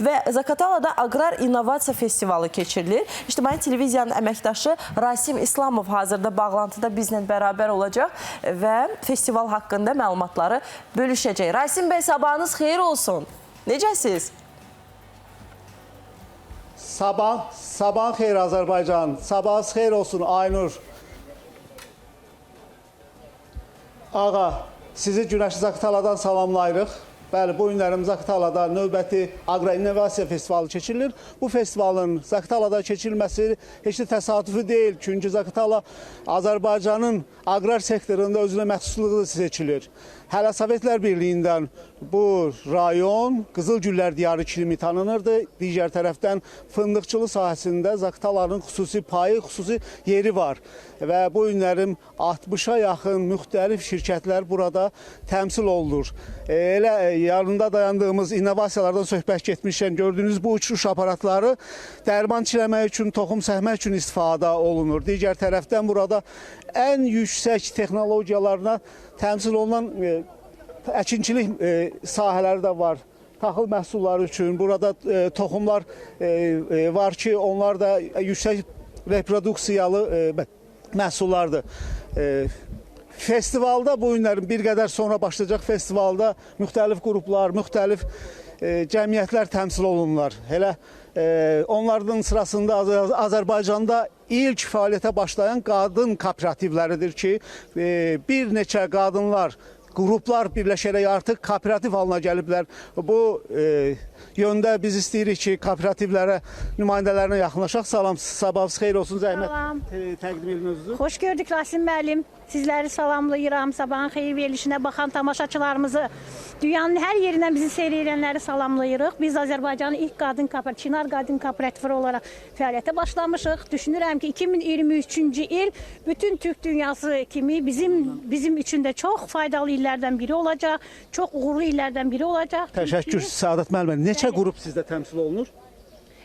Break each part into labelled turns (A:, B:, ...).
A: Və Zakatalada Aqrar İnnovasiya Festivalı keçirilir. İctimai Televiziyanın əməkdaşı Rasim İslamov hazırda bağlantıda bizlə bərabər olacaq və festival haqqında məlumatları bölüşəcək. Rasim bəy, sabahınız xeyir olsun. Necəsiz?
B: Sabah, sabah xeyir Azərbaycan. Sabahınız xeyir olsun Aynur. Ağa, sizi Günəş Zaqataladan salamlayırıq. Bəli, bu günlərim Zaqatalada növbəti Aqra İnnovasiya Festivalı keçirilir. Bu festivalın Zaqatalada keçirilməsi heç də təsadüfi deyil. Çünki Zaqatala Azərbaycanın aqrar sektorunda özünə məxsusluğu seçilir. Hələ Sovetlər Birliyindən bu rayon Qızıl Güllər diyarı kimi tanınırdı. Digər tərəfdən fındıqçılıq sahəsində Zaqatalanın xüsusi payı, xüsusi yeri var. Və bu günlərim 60-a yaxın müxtəlif şirkətlər burada təmsil olunur. E, Elə yanında dayandığımız innovasiyalardan söhbət getmişkən gördüyünüz bu uçuş aparatları dərman çiləmək üçün, toxum səhmək üçün istifadə olunur. Digər tərəfdən burada ən yüksək texnologiyalarına təmsil olunan e, əkinçilik e, sahələri də var. Taxıl məhsulları üçün burada e, toxumlar e, e, var ki, onlar da yüksək reproduksiyalı e, mə- məhsullardır. E, Festivalda bu günlərin bir qədər sonra başlayacaq festivalda müxtəlif qruplar, müxtəlif e, cəmiyyətlər təmsil olunurlar. Elə e, onlardan sırasında Az- Azərbaycanda ilk fəaliyyətə başlayan qadın kooperativləridir ki, e, bir neçə qadınlar qruplar birləşərək artıq kooperativ halına gəliblər. Bu e, yöndə biz istəyirik ki, kooperativlərə nümayəndələrinə yaxınlaşaq. Salam, sabahınız xeyir olsun. Zəhmət
C: Salam.
B: e, təqdim edin özünüzü.
C: Xoş gördük Rasim müəllim. Sizləri salamlayıram. Sabahın xeyir verilişinə baxan tamaşaçılarımızı, dünyanın hər yerindən bizi seyr edənləri salamlayırıq. Biz Azərbaycanın ilk qadın kooperativ, Çinar qadın kooperatifi olaraq fəaliyyətə başlamışıq. Düşünürəm ki, 2023-cü il bütün Türk dünyası kimi bizim bizim üçün də çox faydalı illərdən biri olacaq. Çox uğurlu illərdən biri olacaq.
B: Təşəkkür Səadət müəllimə. Neçə qrup sizdə təmsil olunur?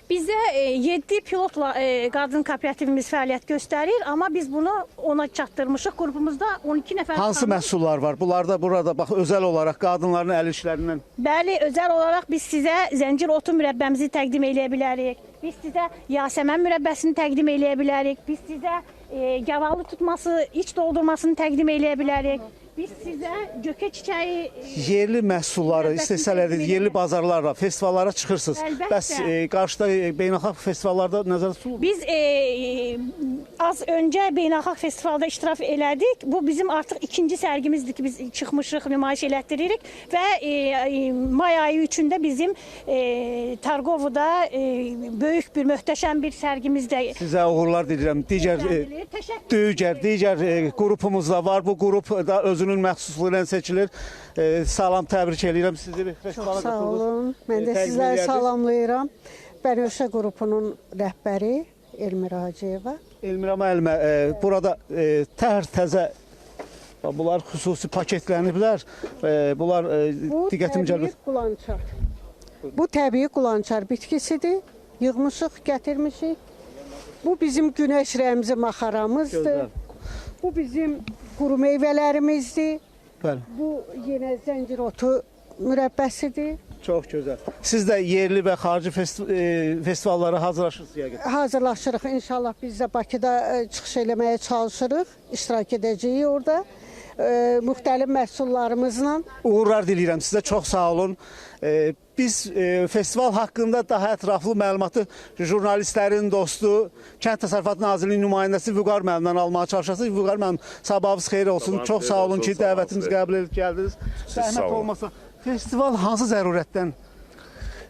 C: Bizdə 7 pilotla e, qadın kooperativimiz fəaliyyət göstərir, amma biz bunu ona çatdırmışıq. Qrupumuzda 12 nəfər
B: Hansı
C: xanım-
B: məhsullar var? Bunlar da burada bax özəl olaraq qadınların əl işlərindən
C: Bəli, özəl olaraq biz sizə zəncir otu mürəbbəmizi təqdim eləyə bilərik. Biz sizə yasəmən mürəbbəsini təqdim eləyə bilərik. Biz sizə e, gavalı tutması, iç doldurmasını təqdim eləyə bilərik. Biz sizə gökə çiçəyi
B: yerli məhsulları
C: təqdim
B: yerli
C: edirik.
B: bazarlarla, festivallara çıxırsınız.
C: Əlbəttə.
B: Bəs e, qarşıda e, beynəlxalq festivallarda nəzərdə tutulur?
C: Biz e, az öncə beynəlxalq festivalda iştirak elədik. Bu bizim artıq ikinci sərgimizdir ki, biz çıxmışıq, nümayiş elətdiririk və e, e, may ayı üçündə bizim e, Targovuda e, böyük bir möhtəşəm bir sərgimiz də
B: Sizə uğurlar diləyirəm. Digər e, digər digər e, qrupumuz da var. Bu qrup da özünün məxsusluğu ilə seçilir. E, salam təbrik eləyirəm sizi. Festivala
D: Sağ olun. Mən
B: E,
D: də
B: təqdim
D: sizləri salamlayıram. Bənövşə qrupunun rəhbəri Elmira Hacıyeva.
B: Elmira müəllimə, e, burada e, tər təzə bax, bunlar xüsusi paketləniblər. E, bunlar e,
D: Bu
B: diqqətimi
D: təbii
B: cəlb
D: qulançar. Bu təbii qulançar bitkisidir. Yığmışıq, gətirmişik. Bu bizim günəş rəmzi maxaramızdır.
B: Gözəl.
D: Bu bizim quru meyvələrimizdir.
B: Bəli.
D: Bu yenə zəncir otu mürəbbəsidir.
B: Çox gözəl. Siz də yerli və xarici festi e, festivallara hazırlaşırsınız yəqin.
D: Hazırlaşırıq inşallah biz də Bakıda e, çıxış eləməyə çalışırıq. İştirak edəcəyik orada. E, müxtəlif məhsullarımızla
B: Uğurlar diləyirəm sizə. Çox sağ olun. E, biz e, festival haqqında daha ətraflı məlumatı jurnalistlərin dostu, Kənd Təsərrüfatı Nazirliyinin nümayəndəsi Vüqar müəllimdən almağa çalışacağıq. Vüqar müəllim, sabahınız xeyir olsun.
E: Sabahınız
B: Çox
E: xeyir
B: sağ olun
E: olsun,
B: ki, dəvətimizi qəbul edib gəldiniz.
E: sağ
B: Zəhmət
E: olun.
B: olmasa festival hansı zərurətdən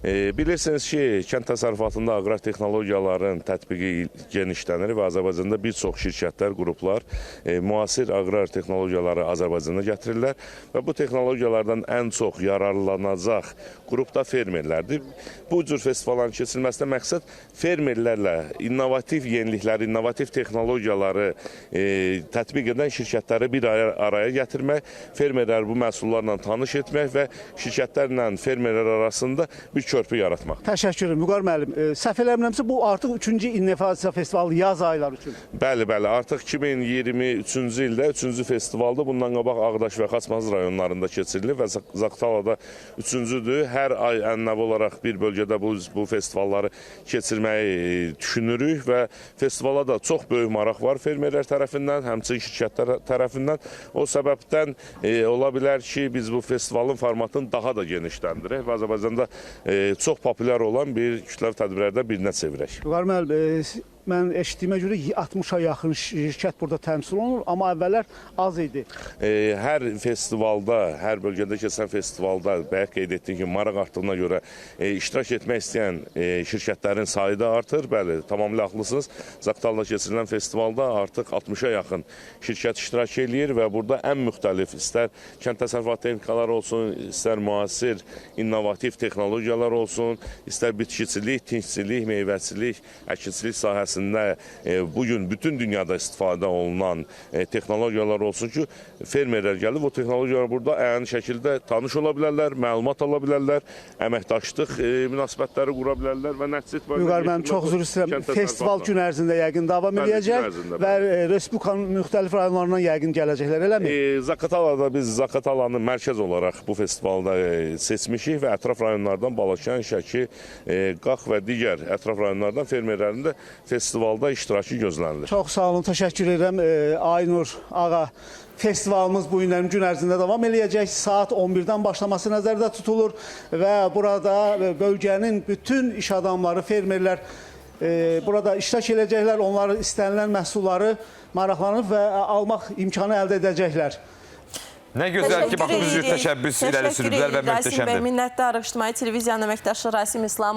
E: bilirsiniz ki, kənd təsərrüfatında aqrar texnologiyaların tətbiqi genişlənir və Azərbaycanda bir çox şirkətlər, qruplar e, müasir aqrar texnologiyaları Azərbaycana gətirirlər və bu texnologiyalardan ən çox yararlanacaq qrup da fermerlərdir. Bu cür festivalların keçirilməsində məqsəd fermerlərlə innovativ yenilikləri, innovativ texnologiyaları e, tətbiq edən şirkətləri bir araya gətirmək, fermerləri bu məhsullarla tanış etmək və şirkətlərlə fermerlər arasında bir körpü yaratmaq.
B: Təşəkkür Vüqar müəllim. E, Səhv eləmirəmsə bu artıq 3-cü innovasiya festivalı yaz ayları üçün.
E: Bəli, bəli. Artıq 2023-cü ildə 3-cü festivalda bundan qabaq Ağdaş və Xaçmaz rayonlarında keçirilir və Zaq- Zaqatalada 3-cüdür. Hər ay ənənəvi olaraq bir bölgədə bu bu festivalları keçirməyi e, düşünürük və festivala da çox böyük maraq var fermerlər tərəfindən, həmçinin şirkətlər tərəfindən. O səbəbdən e, ola bilər ki, biz bu festivalın formatını daha da genişləndirək və Azərbaycanda e, çox populyar olan bir kütləvi tədbirlərdən birinə çevirək.
B: E, mən eşitdiyimə görə 60-a yaxın şirkət burada təmsil olunur, amma əvvəllər az idi.
E: E, hər festivalda, hər bölgədə keçən festivalda bayaq qeyd etdiyim kimi maraq artdığına görə e, iştirak etmək istəyən e, şirkətlərin sayı da artır. Bəli, tamamilə haqlısınız. Zaqatalada keçirilən festivalda artıq 60-a yaxın şirkət iştirak eləyir və burada ən müxtəlif istər kənd təsərrüfatı texnikaları olsun, istər müasir innovativ texnologiyalar olsun, istər bitkiçilik, tinkçilik, meyvəçilik, əkinçilik sahəsində e, bu gün bütün dünyada istifadə olunan e, texnologiyalar olsun ki, fermerlər gəlib o texnologiyalar burada əyani şəkildə tanış ola bilərlər, məlumat ala bilərlər, əməkdaşlıq e, münasibətləri qura bilərlər və nəticə itibarilə
B: Vüqar müəllim, çox üzr istəyirəm. Festival gün ərzində yəqin davam
E: ərzində,
B: və Respublikanın müxtəlif rayonlarından yəqin gələcəklər, eləmi?
E: E, Zaqatalada biz Zaqatalanı mərkəz olaraq bu festivalda seçmişik və ətraf rayonlardan Balakən, Şəki, e, Qax və digər ətraf rayonlardan fermerlərin də festivalda iştirakı gözlənilir.
B: Çox sağ olun, təşəkkür edirəm. E, Aynur ağa Festivalımız bu günlərin gün ərzində davam eləyəcək. Saat 11-dən başlaması nəzərdə tutulur və burada e, bölgənin bütün iş adamları, fermerlər e, burada iştirak edəcəklər. Onlar istənilən məhsulları maraqlanıb və almaq imkanı əldə edəcəklər.
F: Nə gözəl ki, baxın düzür
A: edirik.
F: təşəbbüs irəli sürüblər və
A: edirik Rasim bəy,
F: möhtəşəmdir.
A: minnətdarıq İctimai Televiziyanın əməkdaşı Rasim İslamov